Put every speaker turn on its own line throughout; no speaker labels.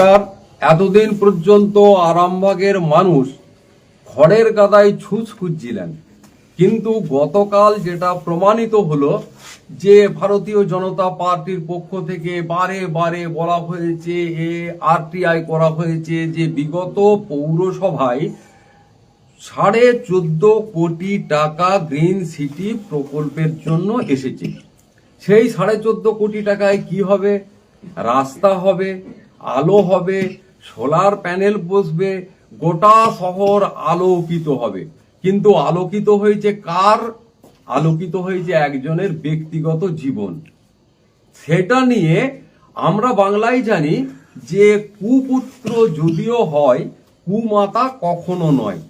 নমস্কার এতদিন পর্যন্ত আরামবাগের মানুষ খড়ের গাদায় ছুঁচ খুঁজছিলেন। কিন্তু গতকাল যেটা প্রমাণিত হলো যে ভারতীয় জনতা পার্টির পক্ষ থেকে বারে বারে বলা হয়েছে, এ আরটিআই করা হয়েছে যে বিগত পৌরসভায় সাড়ে চোদ্দ কোটি টাকা গ্রিন সিটি প্রকল্পের জন্য এসেছে। সেই সাড়ে চোদ্দ কোটি টাকায় কি হবে? রাস্তা হবে। আলো হবে, সোলার প্যানেল বসবে, গোটা শহর আলোকিত হবে। কিন্তু আলোকিত হয়েছে কার? আলোকিত হয়েছে একজনের ব্যক্তিগত জীবন। সেটা নিয়ে আমরা বাংলায় জানি যে কুপুত্র যদিও হয়, কুমাতা কখনো নয়।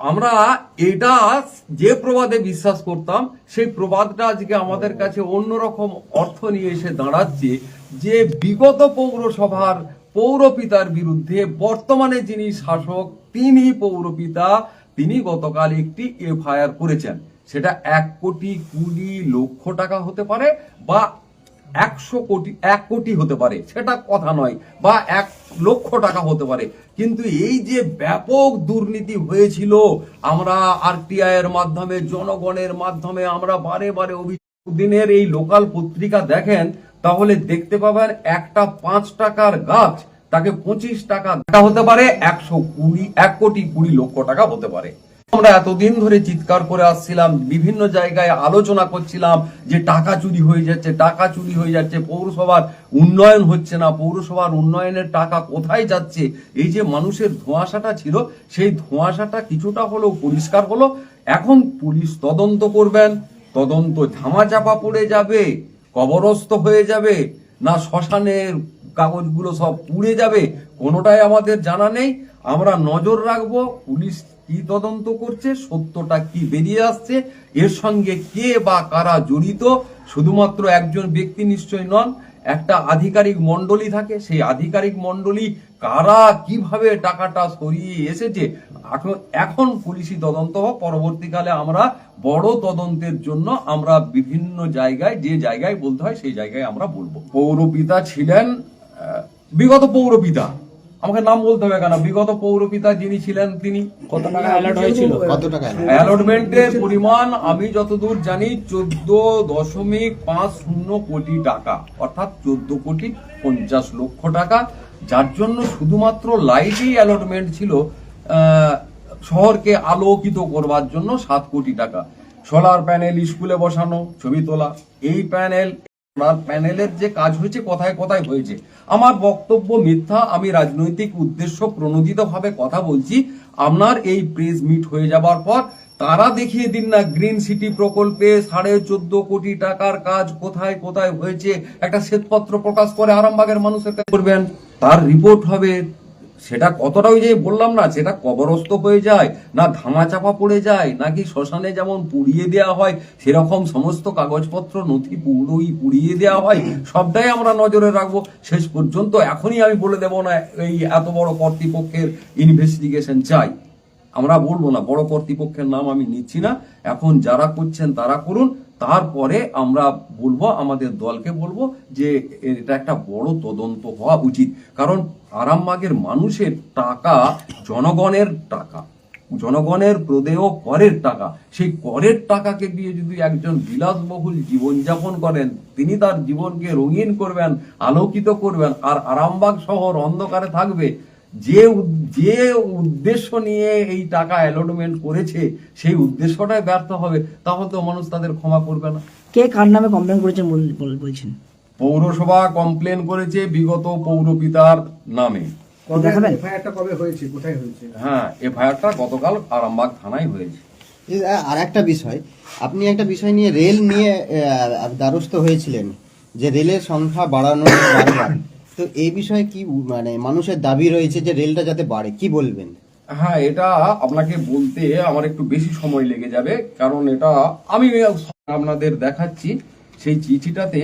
আমরা এটা যে প্রবাদে বিশ্বাস করতাম, সেই প্রবাদটা আজকে আমাদের কাছে অন্যরকম অর্থ নিয়ে এসে দাঁড়াচ্ছে যে বিগত পৌরসভার পৌরপিতার বিরুদ্ধে বর্তমানে যিনি শাসক, তিনি পৌরপিতা, তিনি গতকাল একটি এফআইআর করেছেন। সেটা এক কোটি কুড়ি লক্ষ টাকা হতে পারে বা একশো কোটি, এক কোটি হতে পারে। সেটা কথা নয়, বা এক লক্ষ টাকা হতে পারে। কিন্তু এই যে ব্যাপক দুর্নীতি হয়েছিল, আমরা আরটিআই এর মাধ্যমে, জনগণের মাধ্যমে, আমরা বারে বারে অভিযোগ, দিনের এই লোকাল পত্রিকা দেখেন তাহলে দেখতে পাবেন একটা পাঁচ টাকার গাছ, তাকে পঁচিশ টাকা টাকা হতে পারে, একশো কুড়ি, এক কোটি কুড়ি লক্ষ টাকা হতে পারে। আমরা এতদিন ধরে চিৎকার করে আসছিলাম, বিভিন্ন জায়গায় আলোচনা করছিলাম যে টাকা চুরি হয়ে যাচ্ছে, টাকা চুরি হয়ে যাচ্ছে, পৌরসভার উন্নয়ন হচ্ছে না, পৌরসভার উন্নয়নের টাকা কোথায় যাচ্ছে? এই যে মানুষের ধোঁয়াশাটা ছিল, সেই ধোঁয়াশাটা কিছুটা হলেও পরিষ্কার হলো। এখন পুলিশ তদন্ত করবেন, তদন্ত ধামাচাপা পড়ে যাবে। কবরস্থ হয়ে যাবে, না শ্মশানের কাগজগুলো সব পুড়ে যাবে, কোনোটাই আমাদের জানা নেই। আমরা নজর রাখব, পুলিশ কি তদন্ত করছে, সত্যটা কি বেরিয়ে আসছে, এর সঙ্গে কে বা কারা জড়িত, শুধুমাত্র একজন ব্যক্তি নিশ্চয় নন একটা আধিকারিক মন্ডলী থাকে, সেই আধিকারিক মন্ডলী কারা কীভাবে টাকাটা সরিয়ে এসেছে, এখন এখন পুলিশি তদন্ত হোক, পরবর্তীকালে আমরা বড় তদন্তের জন্য আমরা বিভিন্ন জায়গায়, যে জায়গায় বলতে হয়, সেই জায়গায় আমরা বলব। পৌরপিতা ছিলেন বিগত পৌরপিতা। আমাকে নাম বলতে হবে কেন? বিগত পৌরপিতা যিনি ছিলেন তিনি
কত টাকা অ্যালার্ট হয়েছিল?
কত টাকা
অ্যালটমেন্টের পরিমাণ আমি যতদূর জানি চোদ্দ দশমিক পাঁচ শূন্য কোটি টাকা অর্থাৎ চোদ্দ কোটি পঞ্চাশ লক্ষ টাকা। যার জন্য শুধুমাত্র লাইটই অ্যালটমেন্ট ছিল শহরকে আলোকিত করবার জন্য সাত কোটি টাকা। সোলার প্যানেল স্কুলে বসানো ছবি তোলা এই প্যানেল প্যানেলের যে কাজ হয়েছে, কোথায় কোথায় হয়েছে। আমার বক্তব্য মিথ্যা, আমি রাজনৈতিক উদ্দেশ্য প্রণোদিত ভাবে কথা বলছি। আপনার এই প্রেস মিট হয়ে যাবার পর তারা দেখিয়ে দিন না গ্রিন সিটি প্রকল্পে সাড়ে চোদ্দ কোটি টাকার কাজ কোথায় কোথায় হয়েছে। একটা শ্বেতপত্র প্রকাশ করে আরামবাগের মানুষের কাছে করবেন তার রিপোর্ট হবে সেটা কতটা ওই যে বললাম না, সেটা কবরস্থ হয়ে যায়, না ধামাচাপা পড়ে যায়, নাকি শ্মশানে যেমন পুড়িয়ে দেওয়া হয়, সেরকম সমস্ত কাগজপত্র, নথি, পুরোই পুড়িয়ে দেওয়া হয়, সবটাই আমরা নজরে রাখব। শেষ পর্যন্ত এখনই আমি বলে দেব না, এই এত বড় কর্তৃপক্ষের ইনভেস্টিগেশন চাই। আমরা বলব না, বড় কর্তৃপক্ষের নাম আমি নিচ্ছি না। এখন যারা করছেন তারা করুন তারপরে আমরা বলব, আমাদের দলকে বলব যে এটা একটা বড় তদন্ত হওয়া উচিত। কারণ আরামবাগের মানুষের টাকা জনগণের টাকা। জনগণের প্রদেয় করের টাকা। সেই করের টাকাকে দিয়ে যদি একজন বিলাসবহুল জীবনযাপন করেন, তিনি তার জীবনকে রঙিন করবেন, আলোকিত করবেন, আর আরামবাগ শহর অন্ধকারে থাকবে যে উদ- যে উদ্দেশ্য নিয়ে এই টাকা অ্যালটমেন্ট করেছে সেই উদ্দেশ্যটাই ব্যর্থ হবে তাহলে তো মানুষ তাদের ক্ষমা করবে না।
কে কার নামে কমপ্লেন করেছেন বল- বল- বলছেন?
পৌরসভা কমপ্লেন করেছে বিগত পৌরপিতার নামে।
দেখাবেন?
এফআইআরটা কবে হয়েছে? কোথায় হয়েছে?
হ্যাঁ এফআইআরটা গতকাল আরামবাগ থানায় হয়েছে।
আর একটা বিষয় আপনি একটা বিষয় নিয়ে রেল নিয়ে দ্বারস্থ হয়েছিলেন যে রেলের সংখ্যা বাড়ানো বারবার। তো এই বিষয়ে কি মানে মানুষের দাবি রয়েছে যে রেলটা যাতে বাড়ে, কি বলবেন?
হ্যাঁ এটা আপনাকে বলতে আমার একটু বেশি সময় লেগে যাবে, কারণ এটা আমি আপনাদের দেখাচ্ছি সেই চিঠিটাতে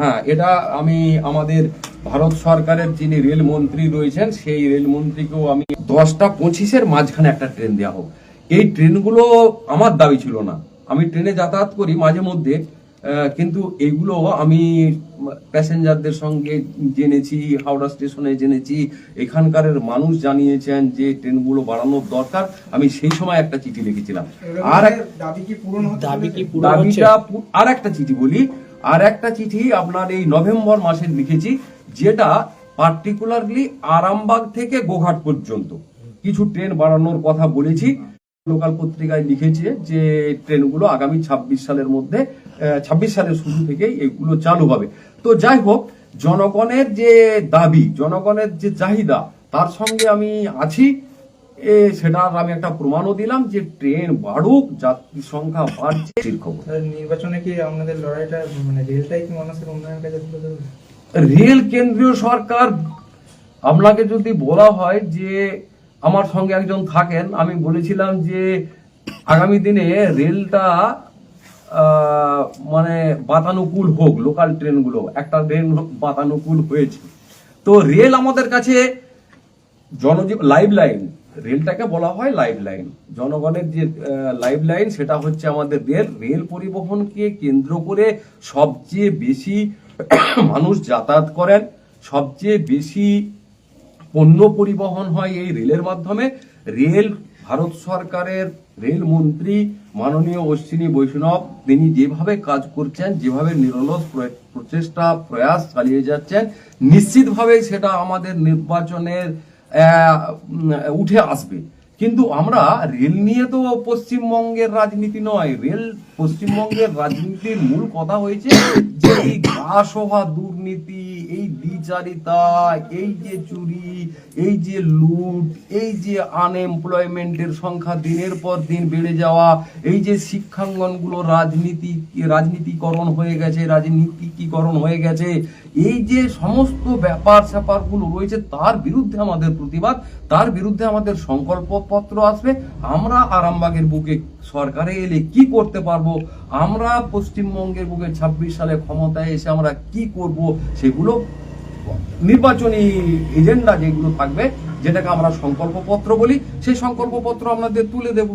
হ্যাঁ এটা আমি আমাদের ভারত সরকারের যিনি রেলমন্ত্রী রয়েছেন, সেই রেলমন্ত্রীকেও আমি দশটা পঁচিশের মাঝখানে একটা ট্রেন দেওয়া হোক। এই ট্রেনগুলো আমার দাবি ছিল না। আমি ট্রেনে যাতায়াত করি মাঝে মধ্যে। কিন্তু এগুলো আমি প্যাসেঞ্জারদের সঙ্গে জেনেছি হাওড়া স্টেশনে জেনেছি এখানকার মানুষ জানিয়েছেন যে ট্রেনগুলো বাড়ানোর দরকার। আমি সেই সময় একটা চিঠি লিখেছিলাম। আর এক
দাবি কি পূরণ হতে
দাবি কি
চলেছে?
পূরণ হচ্ছে?
দাবিটা আর একটা চিঠি বলি। আর একটা চিঠি আপনার এই নভেম্বর মাসে লিখেছি যেটা পার্টিকুলারলি আরামবাগ থেকে গোঘাট পর্যন্ত। কিছু ট্রেন বাড়ানোর কথা বলেছি। লোকাল পত্রিকায় লিখেছে যে ট্রেনগুলো আগামী ছাব্বিশ সালের মধ্যে ছাব্বিশ সালের শুরু থেকেই এগুলো চালু হবে। তো যাই হোক জনগণের যে দাবি জনগণের যে চাহিদা তার সঙ্গে আমি আছি। এ সেটার আমি একটা প্রমাণও দিলাম যে ট্রেন বাড়ুক যাত্রী সংখ্যা বাড়ছে।
নির্বাচনে কি আপনাদের লড়াইটা মানে রেলটাই কি মানুষের উন্নয়নের তুলে ধরবে?
রেল কেন্দ্রীয় সরকার আপনাকে যদি বলা হয় যে আমার সঙ্গে একজন থাকেন আমি বলেছিলাম যে আগামী দিনে রেলটা মানে বাতানুকূল হোক লোকাল ট্রেনগুলো একটা ট্রেন বাতানুকূল হয়েছে। তো রেল আমাদের কাছে জনজীব লাইভ লাইন রেলটাকে বলা হয় লাইভ লাইন জনগণের যে লাইভ লাইন সেটা হচ্ছে আমাদের রেল রেল পরিবহনকে কেন্দ্র করে সবচেয়ে বেশি মানুষ যাতায়াত করেন, সবচেয়ে বেশি পণ্য পরিবহন হয় এই রেলের মাধ্যমে। রেল ভারত সরকারের রেল মন্ত্রী মাননীয় অশ্বিনী বৈষ্ণব, তিনি যেভাবে কাজ করছেন, যেভাবে নিরলস প্র- প্রচেষ্টা, প্রয়াস চালিয়ে যাচ্ছেন নিশ্চিতভাবে সেটা আমাদের নির্বাচনের উঠে আসবে। কিন্তু আমরা রেল নিয়ে তো পশ্চিমবঙ্গের রাজনীতি নয়। রেল পশ্চিমবঙ্গের রাজনীতির মূল কথা হয়েছে যে এই হওয়া দুর্নীতি এই দ্বিচারিতা এই যে চুরি, এই যে লুট, এই যে আনএমপ্লয়মেন্টের সংখ্যা দিনের পর দিন বেড়ে যাওয়া, এই যে শিক্ষাঙ্গনগুলো রাজনীতি, রাজনীতিকরণ হয়ে গেছে, রাজনীতিকীকরণ হয়ে গেছে এই যে সমস্ত ব্যাপার স্যাপারগুলো রয়েছে, তার বিরুদ্ধে আমাদের প্রতিবাদ, তার বিরুদ্ধে আমাদের সংকল্পপত্র আসবে। আমরা আরামবাগের বুকে সরকারে এলে কি করতে পারব? আমরা পশ্চিমবঙ্গের বুকে ছাব্বিশ সালে ক্ষমতায় এসে আমরা কি করব? সেগুলো নির্বাচনী এজেন্ডা যেগুলো থাকবে, যেটাকে আমরা সংকল্পপত্র বলি, সেই সংকল্পপত্র আপনাদের তুলে দেবো।